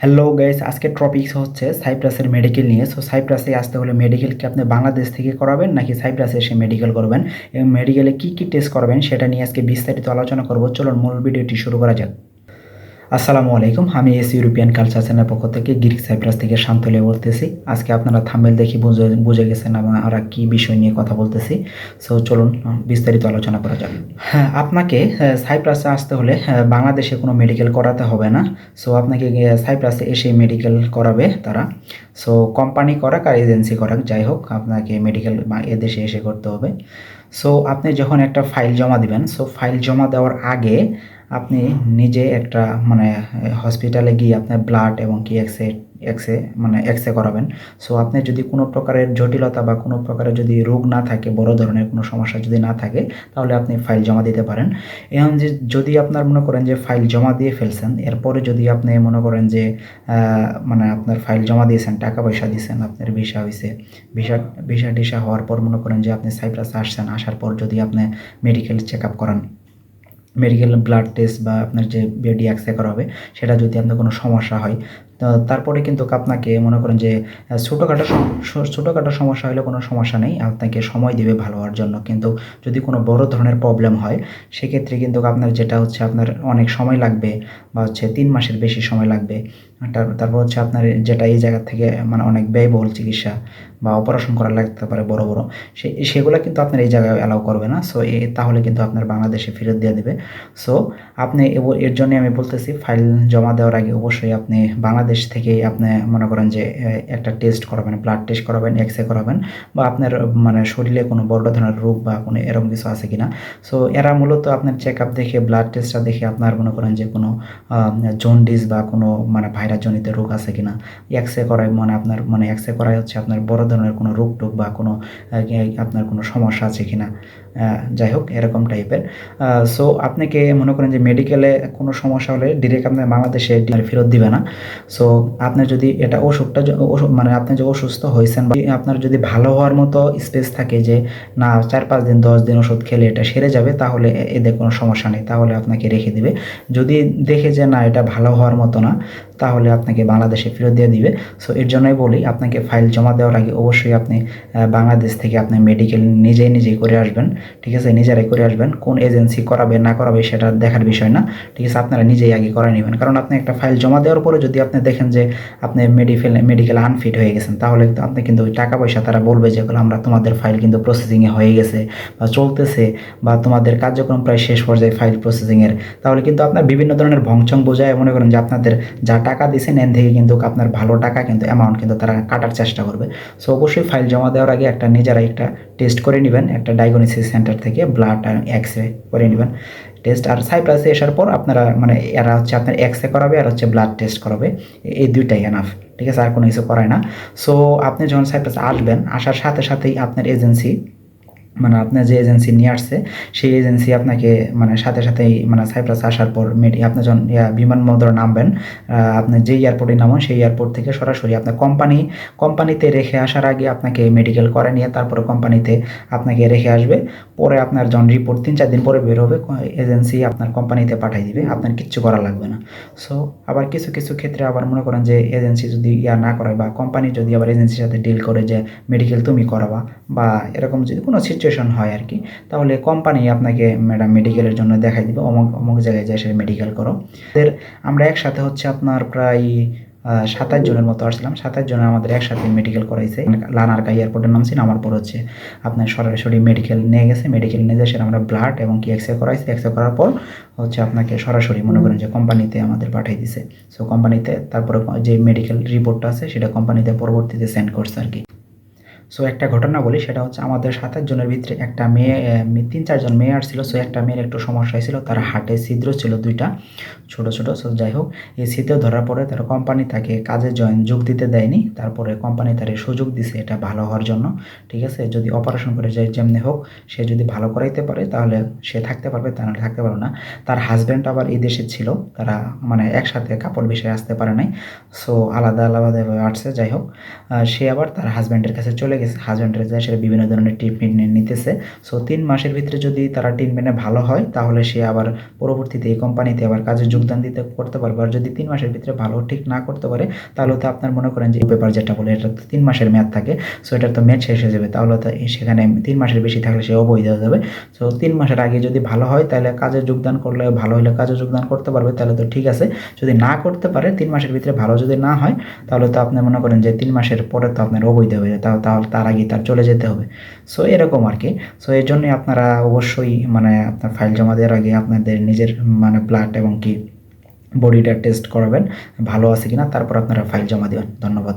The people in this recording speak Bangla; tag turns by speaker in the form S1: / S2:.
S1: হ্যালো গাইস আজকে টপিকস হচ্ছে সাইপ্রাসের মেডিকেল নিয়ে। সো সাইপ্রাসে আসতে হলে মেডিকেল কি আপনি বাংলাদেশ থেকে করাবেন নাকি সাইপ্রাসে এসে মেডিকেল করবেন? এবং মেডিকেলে কী কী টেস্ট করবেন সেটা নিয়ে আজকে বিস্তারিত আলোচনা করব। চলুন মূল ভিডিওটি শুরু করা যাক। আসসালামু আলাইকুম। আমি এস ইউরোপিয়ান কালচার চ্যানেলের পক্ষ থেকে গ্রিক সাইপ্রাস থেকে শান্তলে বলতেছি। আজকে আপনারা থাম্বেল দেখি বুঝে বুঝে গেছেন আমরা কী বিষয় নিয়ে কথা বলতেছি। সো চলুন, বিস্তারিত আলোচনা করা যাক। হ্যাঁ আপনাকে সাইপ্রাসে আসতে হলে বাংলাদেশে কোনো মেডিকেল করাতে হবে না। সো আপনাকে সাইপ্রাসে এসে মেডিকেল করাবে তারা। সো কোম্পানি করাক আর এজেন্সি করাক, যাই হোক, আপনাকে মেডিকেল এদেশে এসে করতে হবে। সো আপনি যখন একটা ফাইল জমা দিবেন সো ফাইল জমা দেওয়ার আগে আপনি নিজে একটা মানে হসপিটালে গিয়ে আপনার ব্লাড এবং কি এক্সে এক্সে মানে এক্সরে করাবেন। সো আপনি যদি কোনো প্রকারের জটিলতা বা কোনো প্রকারের যদি রোগ না থাকে, বড় ধরনের কোনো সমস্যা যদি না থাকে, তাহলে আপনি ফাইল জমা দিতে পারেন। এখন যে, যদি আপনার মনে করেন যে ফাইল জমা দিয়ে ফেলছেন, এরপরে যদি আপনি মনে করেন যে মানে আপনার ফাইল জমা দিয়েছেন টাকা পয়সা দিয়েছেন, আপনার ভিসা হয়েছে ভিসা ভিসা টিসা হওয়ার পর মনে করেন যে, আপনি সাইপ্রাসে আসছেন, আসার পর যদি আপনি মেডিকেল চেক আপ করান। মেডিকেল ব্লাড টেস্ট বা আপনার যে বেডি এক্সরে করা হবে, সেটা যদি আপনার কোনো সমস্যা হয় তারপরে কিন্তু আপনাকে মনে করেন যে ছোটোখাটো ছোটোখাটো সমস্যা হলে কোনো সমস্যা নেই, আপনাকে সময় দেবে ভালো হওয়ার জন্য। কিন্তু যদি কোনো বড় ধরনের প্রবলেম হয়, সেক্ষেত্রে কিন্তু আপনার যেটা হচ্ছে আপনার অনেক সময় লাগবে বা হচ্ছে তিন মাসের বেশি সময় লাগবে। তারপর হচ্ছে আপনার যেটা এই জায়গা থেকে মানে অনেক ব্যয়বহুল চিকিৎসা বা অপারেশন করা লাগতে পারে বড় বড়, সে, সেগুলো কিন্তু আপনার এই জায়গায় অ্যালাউ করবে না। সো এ, তাহলে কিন্তু আপনার বাংলাদেশে ফেরত দিয়ে দেবে। সো আপনি এর জন্য আমি বলতেছি ফাইল জমা দেওয়ার আগে অবশ্যই আপনি বাংলাদেশ থেকে আপনি মনে করেন যে একটা টেস্ট করাবেন ব্লাড টেস্ট করাবেন এক্স রে করাবেন বা আপনার মানে শরীরে কোনো বড় ধরনের রোগ বা কোনো এরকম কিছু আছে কিনা। সো এরা মূলত আপনার চেক আপ দেখে ব্লাড টেস্টটা দেখে আপনার মনে করেন যে কোনো জন্ডিস বা কোনো মানে ভাইরাসজনিত রোগ আছে কিনা? এক্স রে করায় মানে আপনার মানে এক্স রে করায় হচ্ছে আপনার বড় ধরনের কোনো রোগ টোগ বা কোনো আপনার কোনো সমস্যা আছে কিনা? যাই হোক, এরকম টাইপের সো আপনাকে মনে করেন যে মেডিকেলে কোনো সমস্যা হলে ডিরেক্ট আপনার বাংলাদেশে ফেরত দিবে না। সো আপনার যদি এটা অসুখটা মানে আপনি যে অসুস্থ হয়েছেন বা আপনার যদি ভালো হওয়ার মতো স্পেস থাকে যে, না চার পাঁচ দিন, দশ দিন ওষুধ খেলে এটা সেরে যাবে, তাহলে এদের কোনো সমস্যা নেই, তাহলে আপনাকে রেখে দিবে। যদি দেখে যে, না, এটা ভালো হওয়ার মতো না, তাহলে আপনাকে বাংলাদেশে ফেরত দিয়ে দিবে। সো এর জন্যই বলি, আপনাকে ফাইল জমা দেওয়ার আগে অবশ্যই আপনি বাংলাদেশ থেকে আপনি মেডিকেল নিজেই নিজেই করে আসবেন। ঠিক আছে, নিজেরাই করে আসবেন, কোন এজেন্সি করাবে, না করাবে সেটা দেখার বিষয় না। ঠিক আছে, আপনারা নিজেই আগে করে নেবেন। কারণ আপনি একটা ফাইল জমা দেওয়ার পরে যদি আপনি দেখেন যে আপনি মেডিকেল মেডিকেল আনফিট হয়ে গেছেন, তাহলে আপনি কিন্তু ওই টাকা পয়সা তারা বলবে যে, "এগুলো আমরা তোমাদের ফাইল কিন্তু প্রসেসিংয়ে হয়ে গেছে বা চলতেছে বা তোমাদের কার্যক্রম প্রায় শেষ পর্যায়ে ফাইল প্রসেসিংয়ের তাহলে কিন্তু আপনার বিভিন্ন ধরনের ভংচং বোঝায়। মনে করেন যে আপনাদের যা টাকা দিয়েছেন এন থেকে কিন্তু আপনার ভালো টাকা কিন্তু অ্যামাউন্ট কিন্তু তারা কাটার চেষ্টা করবে। সো অবশ্যই ফাইল জমা দেওয়ার আগে একটা নিজেরাই একটা টেস্ট করে নেবেন, একটা ডায়াগনোসিস সেন্টার থেকে ব্লাড আর এক্স রে করে নেবেন। টেস্ট আর সাইপ্রাসে আসার পর আপনারা মানে এরা হচ্ছে আপনার এক্স রে করাবে আর হচ্ছে ব্লাড টেস্ট করাবে। এই দুইটাই এনাফ ঠিক আছে? আর কোনো কিছু করায় না। সো আপনি যখন সাইপ্রাসে আসবেন, আসার সাথে সাথেই আপনার এজেন্সি মানে আপনার যে এজেন্সি নিয়ে আসছে, সেই এজেন্সি আপনাকে মানে সাথে সাথেই মানে সাইপ্রাস আসার পর মেডি আপনি যখন বিমানবন্দরে নামবেন আপনি যে এয়ারপোর্টে নামান, সেই এয়ারপোর্ট থেকে সরাসরি আপনার কোম্পানি কোম্পানিতে রেখে আসার আগে আপনাকে মেডিকেল করে নিয়ে তারপরে কোম্পানিতে আপনাকে রেখে আসবে। পরে আপনার যখন রিপোর্ট তিন চার দিন পরে বের হবে এজেন্সি আপনার কোম্পানিতে পাঠিয়ে দিবে, আপনার কিচ্ছু করা লাগবে না। সো আবার কিছু কিছু ক্ষেত্রে আবার মনে করেন যে এজেন্সি যদি ইয়া না করায় বা কোম্পানি যদি আবার এজেন্সির সাথে ডিল করে যে মেডিকেল তুমি করাবা, বা এরকম যদি কোনো সিচুয়েশন হয় আর কি। তাহলে কোম্পানি আপনাকে ম্যাডাম মেডিকেলের জন্য দেখাই দিবে, অমুক অমুক জায়গায় যায় সেটা মেডিকেল করো। আমরা একসাথে হচ্ছে আপনার প্রায় সাতাশ জনের মতো আসলাম। সাতাশ জন আমাদের একসাথে মেডিকেল করাইছে। লানারকা এয়ারপোর্টে নামছি নামার পর হচ্ছে আপনার সরাসরি মেডিকেল নিয়ে গেছে। মেডিকেল নিয়ে যায় আমরা ব্লাড এবং কি এক্স এক্সরে করাইছি। এক্সরে করার পর হচ্ছে আপনাকে সরাসরি মনে করেন যে কোম্পানিতে আমাদের পাঠিয়ে দিছে। সো কোম্পানিতে তারপরে যে মেডিকেল রিপোর্টটা আছে, সেটা কোম্পানিতে পরবর্তীতে সেন্ড করছে আর কি। সো একটা ঘটনা বলি, সেটা হচ্ছে আমাদের সাতাশ জনের ভিতরে একটা মেয়ে তিন চারজন মেয়ে আসছিল। সো একটা মেয়ের একটু সমস্যা হয়েছিল, তার হাটে ছিদ্র ছিল দুইটা, ছোট ছোট। সো যাই হোক, এই ছিদ্র ধরার পরে তার কোম্পানি তাকে কাজে জয়েন যোগ দিতে দেয়নি। তারপরে কোম্পানি তার সুযোগ দিছে এটা ভালো হওয়ার জন্য, ঠিক আছে? যদি অপারেশন করে যায়, যেমনি হোক, সে যদি ভালো করাইতে পারে, তাহলে সে থাকতে পারবে, তা নাহলে থাকতে পারবে না। তার হাজব্যান্ড আবার এই দেশে ছিল, তারা মানে একসাথে কাপড় বিষয়ে আসতে পারে নাই। সো আলাদা আলাদাভাবে আসছে, যাই হোক। সে আবার তার হাজব্যান্ডের কাছে চলে গেছে হাজব্যান্ডের যায়, সেটা বিভিন্ন ধরনের ট্রিটমেন্ট নিতেছে। সো তিন মাসের ভিতরে যদি তারা ট্রিটমেন্টে ভালো হয়, তাহলে সে আবার পরবর্তীতে এই কোম্পানিতে আবার কাজে যোগদান দিতে করতে পারবে। আর যদি তিন মাসের ভিতরে ভালো ঠিক না করতে পারে, তাহলে তো আপনার মনে করেন যে পেপার যেটা বলে, এটা তো তিন মাসের মেয়াদ থাকে সো এটার তো মেয়াদ শেষ হয়ে যাবে। তাহলে তো সেখানে তিন মাসের বেশি থাকলে সে অবৈধ হয়ে যাবে। সো তিন মাসের আগে যদি ভালো হয়, তাহলে কাজে যোগদান করলে, ভালো হলে কাজে যোগদান করতে পারবে, তাহলে তো ঠিক আছে। যদি না করতে পারে, তিন মাসের ভিতরে ভালো যদি না হয়, তাহলে তো আপনি মনে করেন যে তিন মাসের পরে তো আপনার অবৈধ হয়ে যায় তাহলে তার আগে তার চলে যেতে হবে। সো এরকম আর কি সো এর জন্যই আপনারা অবশ্যই মানে আপনার ফাইল জমা দেওয়ার আগে আপনাদের নিজের মানে ব্লাড এবং কি বডিটা টেস্ট করাবেন। ভালো আছে কিনা, তারপর আপনারা ফাইল জমা দেবেন। ধন্যবাদ।